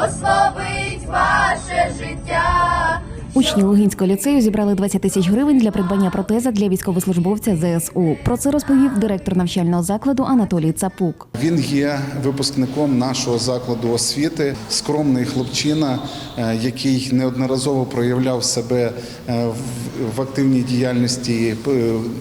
благословить ваше життя. Учні Лугинського ліцею зібрали 20 тисяч гривень для придбання протеза для військовослужбовця ЗСУ. Про це розповів директор навчального закладу Анатолій Цапук. Він є випускником нашого закладу освіти, скромний хлопчина, е, який неодноразово проявляв себе е, в- активній діяльності,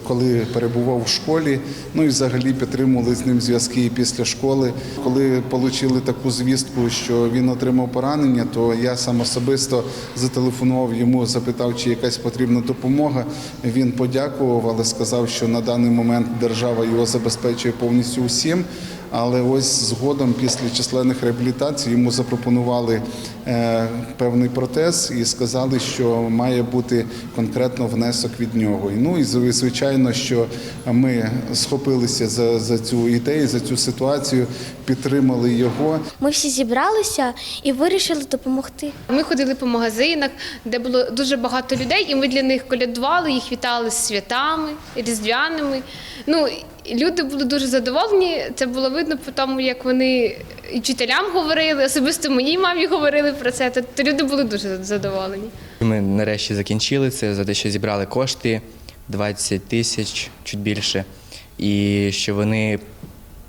коли перебував в школі. Ну і взагалі підтримували з ним зв'язки і після школи. Коли отримали таку звістку, що він отримав поранення, то я сам особисто зателефонував йому, запитав, чи якась потрібна допомога. Він подякував, але сказав, що на даний момент держава його забезпечує повністю усім. Але ось згодом, після численних реабілітацій, йому запропонували е, певний протез і сказали, що має бути конкретно внесок від нього. І, Ну і зв- звичайно, що ми схопилися за, за цю ідею, за цю ситуацію, підтримали його. Ми всі зібралися і вирішили допомогти. Ми ходили по магазинах, де було дуже багато людей, і ми для них колядували, їх вітали з святами, різдвяними. Ну, люди були дуже задоволені. Це було видно по тому, як вони і вчителям говорили, особисто моїй мамі говорили про це. То, то люди були дуже задоволені. Ми нарешті закінчили це за те, що зібрали кошти 20 тисяч, чуть більше, і що вони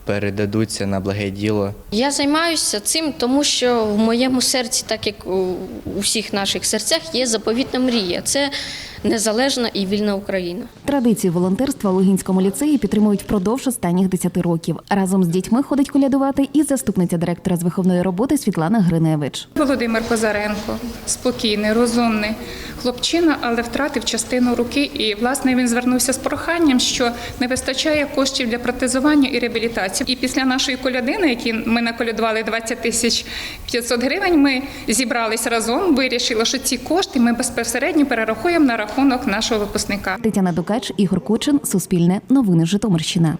передадуться на благе діло Я займаюся цим, тому що в моєму серці, так як у у всіх наших серцях, є заповітна мрія. Це незалежна і вільна Україна. Традицію волонтерства в Лугинському ліцеї підтримують впродовж останніх 10 років. Разом з дітьми ходить колядувати і заступниця директора з виховної роботи Світлана Гриневич. Володимир Позаренко спокійний, розумний хлопчина, але втратив частину руки. І власне він звернувся з проханням, що не вистачає коштів для протезування і реабілітації. І після нашої коляди, на якій ми наколядували 20 тисяч 500 гривень, ми зібрались разом, вирішили, що ці кошти ми безпосередньо перерахуємо на рахунок нашого випускника. Тетяна Дукач, Ігор Кучин, Суспільне, Новини Житомирщина.